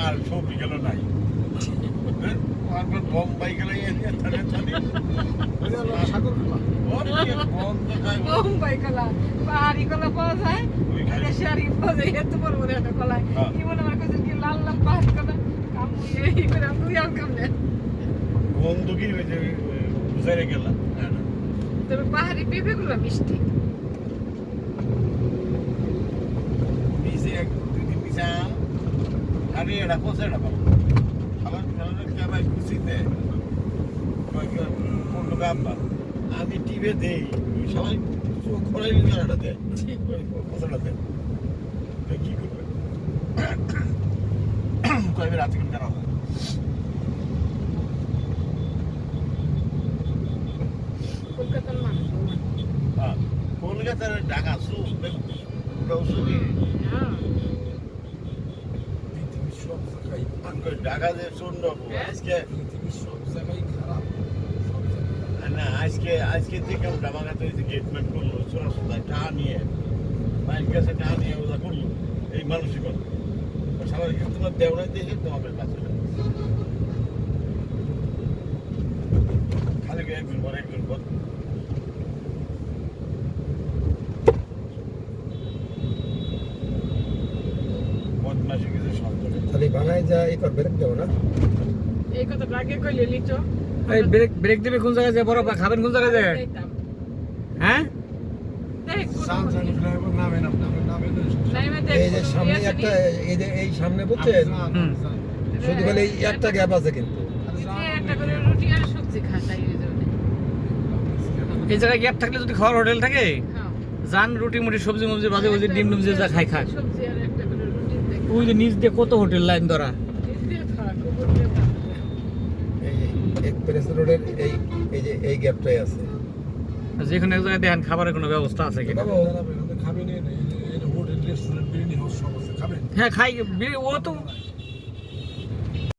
আর সবজি গেল নাই। হ্যাঁ? বোম্বাই গেলে কলা পাহাড়ি কলা পাওয়া যায় পাওয়া যায় এত বড় বড় একটা কলা হ্যাঁ। কি মনে আমার কাছে কি লাল লাল পাহাড়ি কলা কামু এই করে আর গন্ধ কি হয়েছে বুঝাইরে গেলাম হ্যাঁ তবে পাহাড়ি পেঁপে গুলো মিষ্টি নিচে এক দুই দিন নিচে আম আরে এটা কোথায় এটা পাবো। আমার ফেলানোর ক্যামেরা খুশিতে আমি টিভে দেই সবাই চোখ খোলাই নিয়ে দেয়। কথাটা দেয়। কি করবে? কয়বে রাতে কিন্তু জানা কলকাতার মানুষ। হ্যাঁ কলকাতার ঢাকা সুপ ওটাও হ্যাঁ পৃথিবীর সব জায়গায় শূন্য আজকে পৃথিবীর সব জায়গায় খারাপ সব জায়গায়। না আজকে আজকে থেকে জামাকাতে গেটমেন্ট করল ছোট ছোট টাকা নিয়ে মায়ের কাছে টাকা নিয়ে ওরা করল এই মানসিকতা। সবাই কিন্তু তোমার দেওয়া দেখে তোমাদের কাছে? খালি কি পর একদিন পর। বদমাসি কিছু শব্দ তাহলে বানায় যা এই কর ব্রেক দেবো না। এই কথা আগে কইলে লিটো এই ব্রেক ব্রেক দেবে কোন জায়গায় যায় বড় খাবেন কোন জায়গায় যায় হ্যাঁ? এই যে সামনে একটা এই যে এই সামনে বুঝছেন? শুধু খালি এই একটা গ্যাপ আছে কিন্তু। একটা করে রুটি আর সবজি খাতাই এই জায়গায় গ্যাপ থাকলে যদি খাওয়ার হোটেল থাকে হ্যাঁ। যান রুটি মুটি সবজি মবজি বাজে ওই যে ডিম ডিম যে যা খাই খাক। সবজি আর একটা করে রুটি দেখ ওই যে নিচ দিয়ে কত হোটেল লাইন ধরা? এক্সপ্রেস রোডের এই এই যে এই গ্যাপটাই আছে। যেখানে এক জায়গায় দেখেন খাবারের কোনো ব্যবস্থা আছে খাবেন? হ্যাঁ খাই ও তো